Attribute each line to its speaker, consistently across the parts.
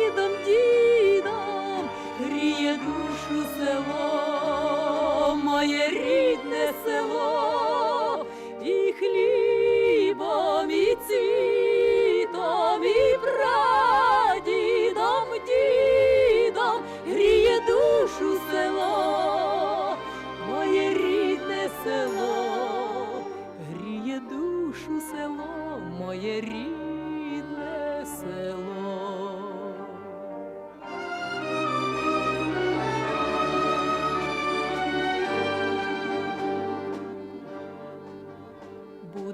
Speaker 1: дідом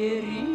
Speaker 1: село,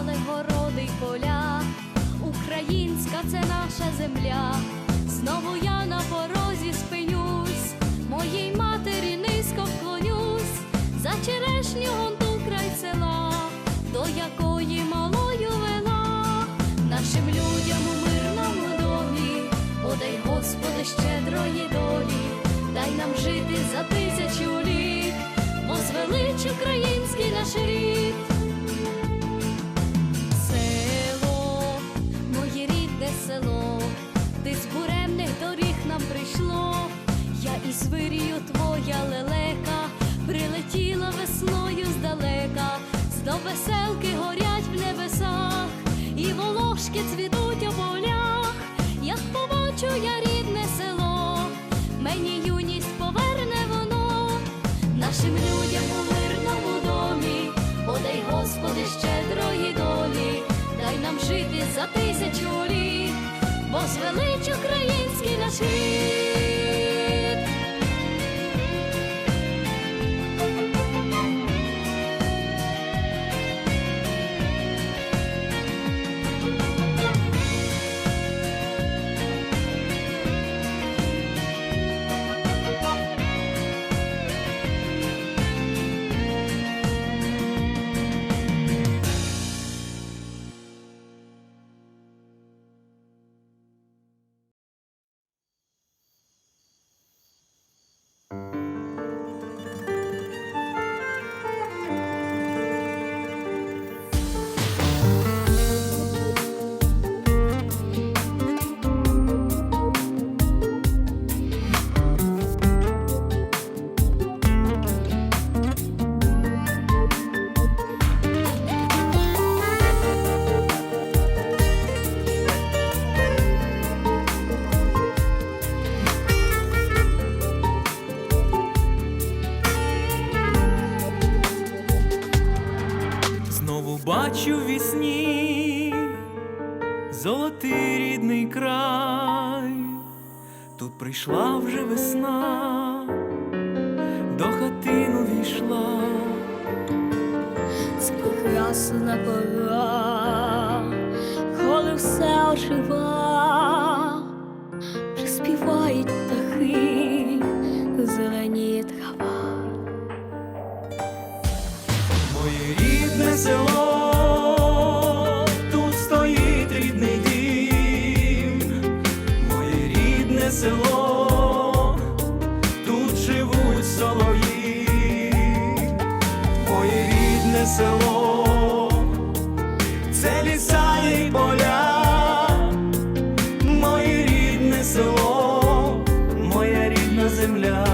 Speaker 2: засівали городи й поля, українська це наша земля. Знову я на порозі спинюсь, моїй я із вирію твоя лелека, прилетіла весною здалека, з до веселки горять в небесах, і волошки цвітуть у полях, як побачу я рідне село, мені юність поверне воно, нашим людям у мирному домі, подай, Господи, щедрої долі, дай нам жити за тисячу літ, возвелич український наш рід.
Speaker 3: Бачу в вісні золотий рідний край, тут прийшла вже весна, до хатину війшла.
Speaker 4: прекрасна пора, коли все ожива, приспівають птахи, зеленіє трава.
Speaker 3: Моє рідне село, ліса і поля, моє рідне село, моя рідна земля.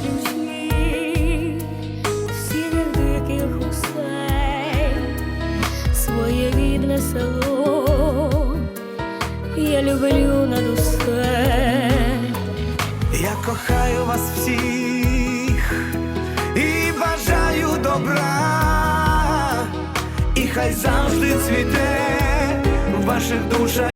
Speaker 4: Ключі, сірих диких гусей, своє рідне село, я люблю над усе.
Speaker 3: Я кохаю вас всіх добра, і хай завжди цвіте в ваших душах.